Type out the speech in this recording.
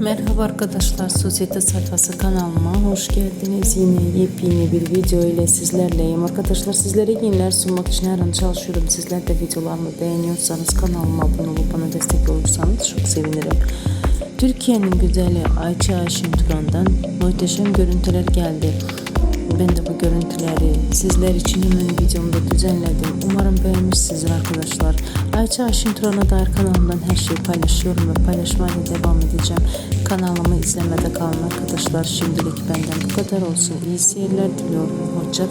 Merhaba arkadaşlar, Sosyete Sayfası kanalıma hoş geldiniz. Yine yepyeni bir video ile sizlerleyim. Arkadaşlar sizlere yeniler sunmak için her an çalışıyorum. Sizler de videolarımı beğeniyorsanız kanalıma abone olup bana destek olursanız çok sevinirim. Türkiye'nin güzeli Ayça Aşin Turan'dan muhteşem görüntüler geldi. Ben de bu görüntüleri sizler için hemen videomda düzenledim. Umarım beğenmişsinizdir arkadaşlar. Ayça Aşin Turan'a dair kanalımdan her şeyi paylaşıyorum ve paylaşmaya devam edeceğim. Kanalımı izlemede kalın arkadaşlar. Şimdilik benden bu kadar olsun. İyi seyirler diliyorum. Hoşça.